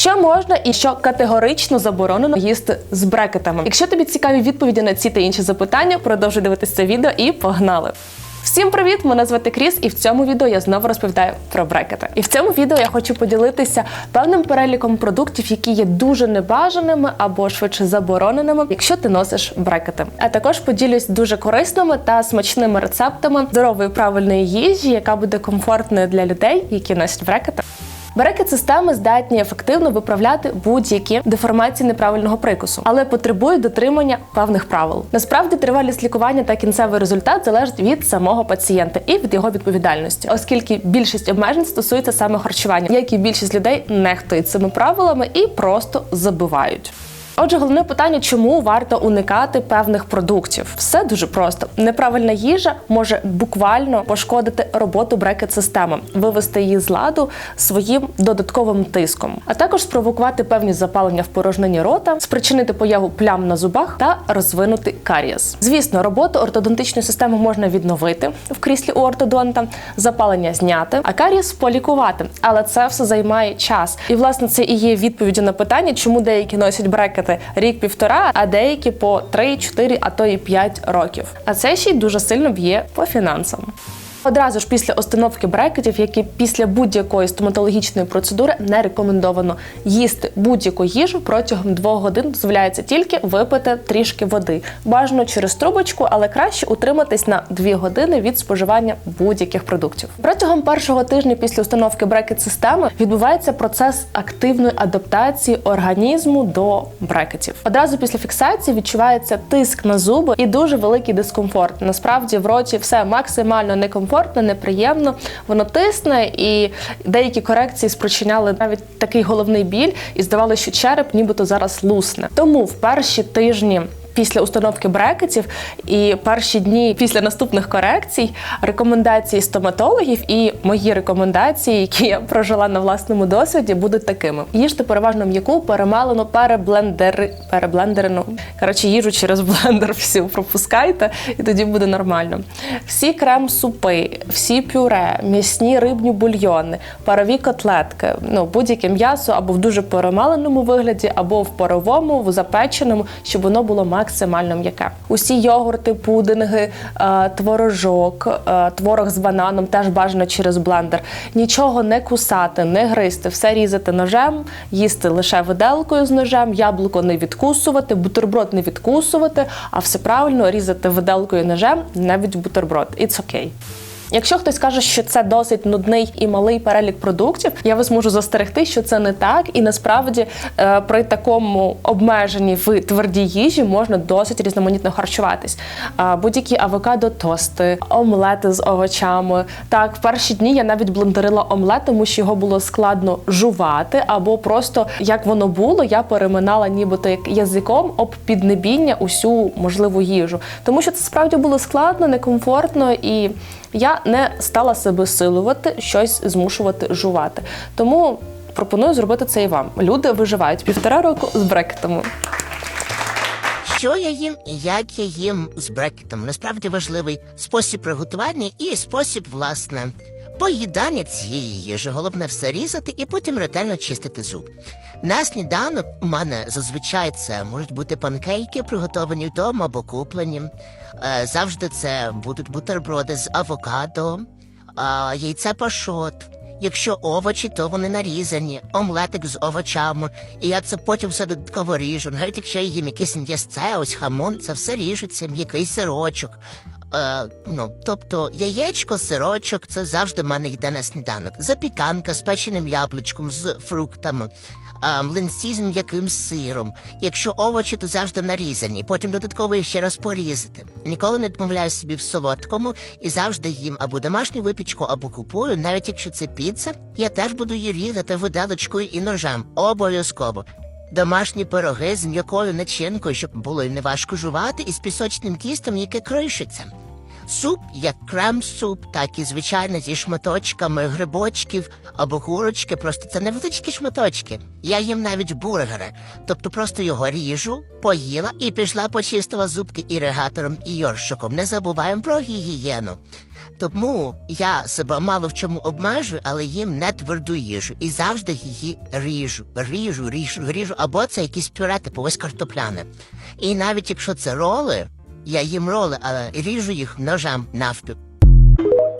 Що можна і що категорично заборонено їсти з брекетами? Якщо тобі цікаві відповіді на ці та інші запитання, продовжуй дивитися це відео і погнали! Всім привіт! Мене звати Кріс, і в цьому відео я знову розповідаю про брекети. І в цьому відео я хочу поділитися певним переліком продуктів, які є дуже небажаними або швидше забороненими, якщо ти носиш брекети. А також поділюсь дуже корисними та смачними рецептами здорової правильної їжі, яка буде комфортною для людей, які носять брекети. Брекет-системи здатні ефективно виправляти будь-які деформації неправильного прикусу, але потребують дотримання певних правил. Насправді тривалість лікування та кінцевий результат залежить від самого пацієнта і від його відповідальності, оскільки більшість обмежень стосується саме харчування, як і більшість людей нехтують цими правилами і просто забувають. Отже, головне питання, чому варто уникати певних продуктів? Все дуже просто. Неправильна їжа може буквально пошкодити роботу брекет-системи, вивести її з ладу своїм додатковим тиском, а також спровокувати певні запалення в порожнині рота, спричинити появу плям на зубах та розвинути карієс. Звісно, роботу ортодонтичної системи можна відновити в кріслі у ортодонта, запалення зняти, а карієс полікувати. Але це все займає час. І власне це і є відповіддю на питання, чому деякі носять брекети рік-півтора, а деякі по 3-4, а то і 5 років. А це ще й дуже сильно б'є по фінансам. Одразу ж після установки брекетів, як і після будь-якої стоматологічної процедури, не рекомендовано їсти будь-яку їжу протягом двох годин. Дозволяється тільки випити трішки води. Бажано через трубочку, але краще утриматись на 2 години від споживання будь-яких продуктів. Протягом першого тижня після установки брекет-системи відбувається процес активної адаптації організму до брекетів. Одразу після фіксації відчувається тиск на зуби і дуже великий дискомфорт. Насправді в роті все максимально некомфортно, неприємно. Воно тисне, і деякі корекції спричиняли навіть такий головний біль, і здавалося, що череп нібито зараз лусне. Тому в перші тижні. Після установки брекетів і перші дні після наступних корекцій рекомендації стоматологів і мої рекомендації, які я прожила на власному досвіді, будуть такими: їжте переважно м'яку, перемалену, переблендери, переблендерену. Коротше, їжу через блендер всю пропускайте, і тоді буде нормально. Всі крем-супи, всі пюре, м'ясні рибні бульйони, парові котлетки, ну будь-яке м'ясо або в дуже перемаленому вигляді, або в паровому, в запеченому, щоб воно було максимально м'яке. Усі йогурти, пудинги, е, творожок, е, творог з бананом теж бажано через блендер. Нічого не кусати, не гризти, все різати ножем, їсти лише виделкою з ножем, яблуко не відкусувати, бутерброд не відкусувати, а все правильно різати виделкою ножем, навіть бутерброд. It's okay. Якщо хтось каже, що це досить нудний і малий перелік продуктів, я вас можу застерегти, що це не так, і насправді е, при такому обмеженні в твердій їжі можна досить різноманітно харчуватись. Е, Будь-які авокадо, тости, омлети з овочами. Так, перші дні я навіть блендерила омлет, тому що його було складно жувати, або просто як воно було, я переминала нібито як язиком об піднебіння усю можливу їжу, тому що це справді було складно, некомфортно і. Я не стала себе силувати, щось змушувати жувати. Тому пропоную зробити це і вам. Люди виживають півтора року з брекетами. Що я їм і як я їм з брекетом. Насправді важливий спосіб приготування і спосіб, власне, поїдання цієї їжі. Головне все різати і потім ретельно чистити зуб. На сніданок у мене зазвичай це можуть бути панкейки, приготовані вдома або куплені. Е, завжди це будуть бутерброди з авокадо, е, яйце пашот. Якщо овочі, то вони нарізані, омлетик з овочами, і я це потім все додатково ріжу. Навіть якщо їм якесь м'ясце, ось хамон, це все ріжеться, м'який сирочок. Е, ну, тобто яєчко, сирочок, це завжди в мене йде на сніданок. Запіканка з печеним яблучком, з фруктами, е, млинці з м'яким сиром. Якщо овочі, то завжди нарізані. Потім додатково ще раз порізати. Ніколи не відмовляю собі в солодкому і завжди їм або домашню випічку, або купую, навіть якщо це піца, я теж буду її різати виделочкою і ножем. Обов'язково. Домашні пироги з м'якою начинкою, щоб було неважко жувати, і з пісочним тістом, яке кришиться. Суп як крем-суп, так і звичайно зі шматочками грибочків або курочки, просто це невеличкі шматочки. Я їм навіть бургери, тобто просто його ріжу, поїла і пішла почистила зубки іригатором і йоршиком. Не забуваємо про гігієну. Тому я себе мало в чому обмежую, але їм не тверду їжу. І завжди її ріжу, ріжу, ріжу, ріжу. Або це якісь пюре, типу ось картопляне. І навіть якщо це роли, я їм роли, але ріжу їх ножем навпіл.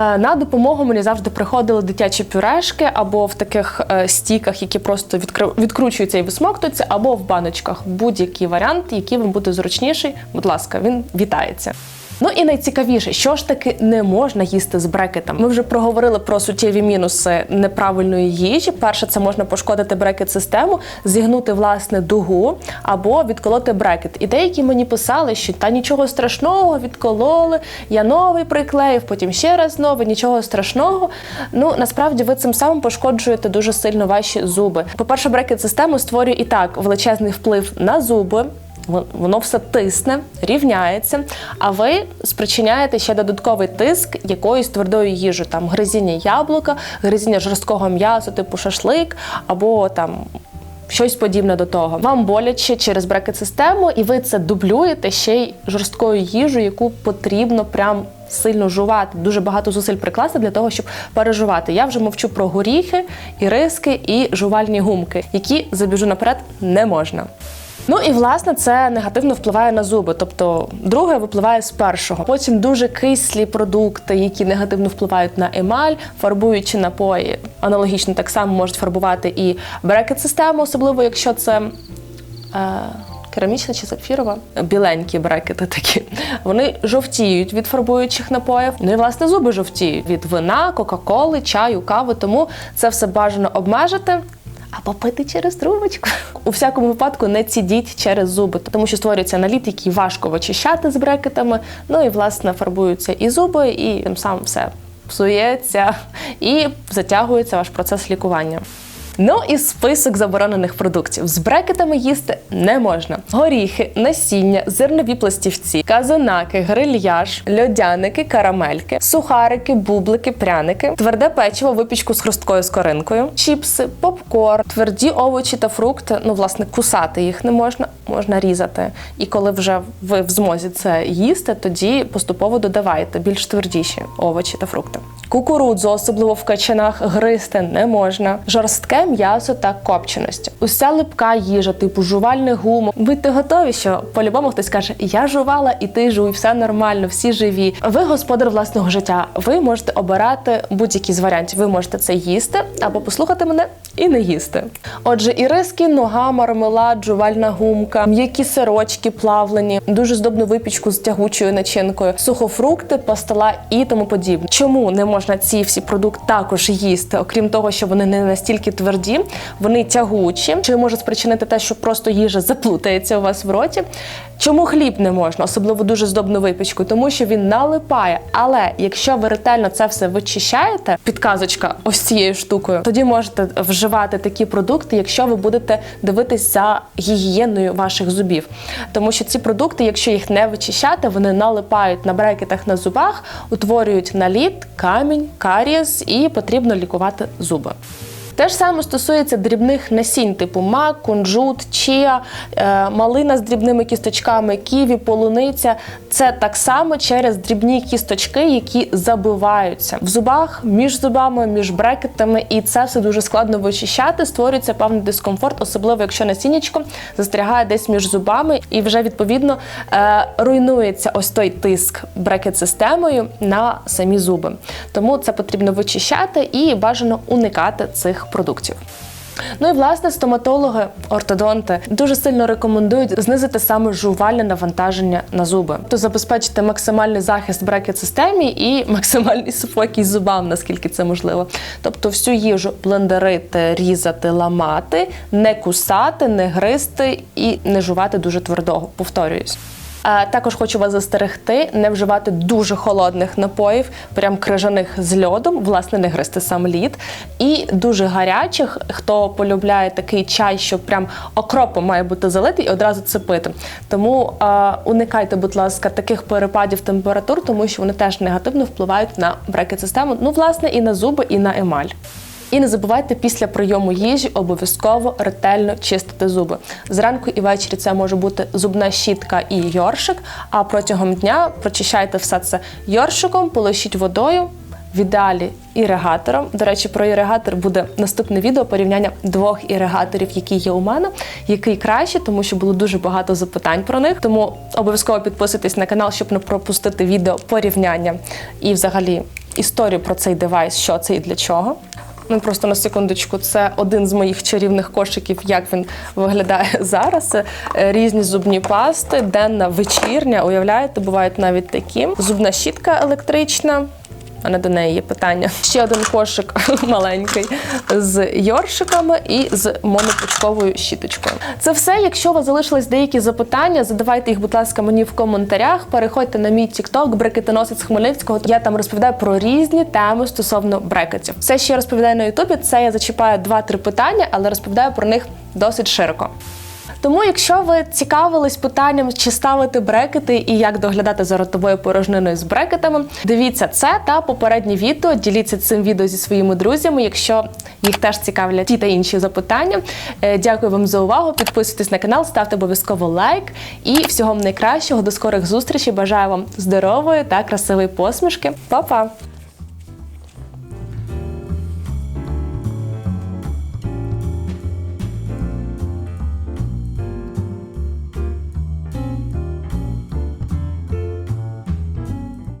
Е, На допомогу мені завжди приходили дитячі пюрешки або в таких е, стіках, які просто відкру- відкручуються і висмоктуються, або в баночках. Будь-який варіант, який вам буде зручніший, будь ласка, він вітається. Ну і найцікавіше, що ж таки не можна їсти з брекетом. Ми вже проговорили про суттєві мінуси неправильної їжі. Перше, це можна пошкодити брекет-систему, зігнути власне дугу або відколоти брекет. І деякі мені писали, що та нічого страшного, відкололи, я новий приклеїв, потім ще раз новий, нічого страшного. Ну насправді ви цим самим пошкоджуєте дуже сильно ваші зуби. По-перше, брекет-система створює і так величезний вплив на зуби. Вон- Воно все тисне, рівняється, а ви спричиняєте ще додатковий тиск якоїсь твердої їжі, там гризіння яблука, гризіння жорсткого м'яса, типу шашлик, або там щось подібне до того. Вам боляче через брекет-систему, і ви це дублюєте ще й жорсткою їжею, яку потрібно прям сильно жувати. Дуже багато зусиль прикласти для того, щоб пережувати. Я вже мовчу про горіхи, іриски і жувальні гумки, які забіжу наперед не можна. Ну і власне це негативно впливає на зуби. Тобто, друге випливає з першого. Потім дуже кислі продукти, які негативно впливають на емаль, фарбуючи напої. Аналогічно так само можуть фарбувати і брекет-систему, особливо якщо це. Е, Керамічна чи сапфірова, біленькі брекети такі. Вони жовтіють від фарбуючих напоїв. Ну і власне зуби жовтіють від вина, кока-коли, чаю, кави. Тому це все бажано обмежити. Або пити через трубочку. У всякому випадку не цідіть через зуби, тому що створюється наліт, який важко вичищати з брекетами. Ну і власне фарбуються і зуби, і тим самим все псується і затягується ваш процес лікування. Ну і список заборонених продуктів з брекетами їсти не можна: горіхи, насіння, зернові пластівці, казанаки, грильяж, льодяники, карамельки, сухарики, бублики, пряники, тверде печиво, випічку з хрусткою скоринкою, чіпси, попкорн, тверді овочі та фрукти. Ну, власне, кусати їх не можна, можна різати. І коли вже ви в змозі це їсти, тоді поступово додавайте більш твердіші овочі та фрукти. Кукурудзу, особливо в качанах, гризти не можна. Жорстке м'ясо та копченості. Уся липка їжа, типу жувальних гумок. Будьте готові, що по-любому хтось каже: Я жувала і ти жуй, все нормально, всі живі. Ви господар власного життя. Ви можете обирати будь-який з варіантів. Ви можете це їсти або послухати мене і не їсти. Отже, іриски, нога, мармелад, жувальна гумка, м'які сирочки плавлені, дуже здобну випічку з тягучою начинкою, сухофрукти, пастила і тому подібне. Чому не можна ці всі продукти також їсти, окрім того, що вони не настільки тверді, вони тягучі, чи може спричинити те, що просто їжа заплутається у вас в роті. Чому хліб не можна, особливо дуже здобну випічку, тому що він налипає. Але якщо ви ретельно це все вичищаєте, підказочка ось цією штукою, тоді можете вживати такі продукти, якщо ви будете дивитися за гігієною ваших зубів. Тому що ці продукти, якщо їх не вичищати, вони налипають на брекетах на зубах, утворюють наліт, камінь, карієс і потрібно лікувати зуби. Те ж саме стосується дрібних насінь, типу мак, кунжут, чия, е, малина з дрібними кісточками, ківі, полуниця. Це так само через дрібні кісточки, які забиваються в зубах, між зубами, між брекетами, і це все дуже складно вичищати. Створюється певний дискомфорт, особливо якщо насіннячко застрягає десь між зубами, і вже відповідно е, руйнується ось той тиск брекет-системою на самі зуби. Тому це потрібно вичищати і бажано уникати цих продуктів. Ну і власне стоматологи, ортодонти дуже сильно рекомендують знизити саме жувальне навантаження на зуби, то забезпечити максимальний захист брекет системі і максимальний спокій зубам, наскільки це можливо. Тобто всю їжу блендерити, різати, ламати, не кусати, не гризти і не жувати дуже твердого. Повторююсь. Е, Також хочу вас застерегти, не вживати дуже холодних напоїв, прям крижаних з льодом, власне, не гристи сам лід. І дуже гарячих, хто полюбляє такий чай, що прям окропом має бути залитий і одразу це пити. Тому е, уникайте, будь ласка, таких перепадів температур, тому що вони теж негативно впливають на брекет-систему, ну, власне, і на зуби, і на емаль. І не забувайте після прийому їжі обов'язково ретельно чистити зуби. Зранку і ввечері це може бути зубна щітка і йоршик. А протягом дня прочищайте все це йоршиком, полощіть водою. В ідеалі іригатором. До речі, про іригатор буде наступне відео порівняння двох іригаторів, які є у мене, який краще, тому що було дуже багато запитань про них. Тому обов'язково підписуйтесь на канал, щоб не пропустити відео порівняння і взагалі історію про цей девайс, що це і для чого. Ну просто на секундочку, це один з моїх чарівних кошиків, як він виглядає зараз. Е, різні зубні пасти, денна, вечірня. Уявляєте, бувають навіть такі. Зубна щітка електрична. У мене до неї є питання. Ще один кошик маленький з йоршиками і з монопучковою щіточкою. Це все. Якщо у вас залишились деякі запитання, задавайте їх, будь ласка, мені в коментарях. Переходьте на мій TikTok брекетоносець Хмельницького. Я там розповідаю про різні теми стосовно брекетів. Все, що я розповідаю на Ютубі, це я зачіпаю 2-3 питання, але розповідаю про них досить широко. Тому, якщо ви цікавились питанням, чи ставити брекети і як доглядати за ротовою порожниною з брекетами, дивіться це та попереднє відео. Діліться цим відео зі своїми друзями, якщо їх теж цікавлять ті та інші запитання. Е, Дякую вам за увагу. Підписуйтесь на канал, ставте обов'язково лайк і всього найкращого. До скорих зустрічей. Бажаю вам здорової та красивої посмішки. Па-па!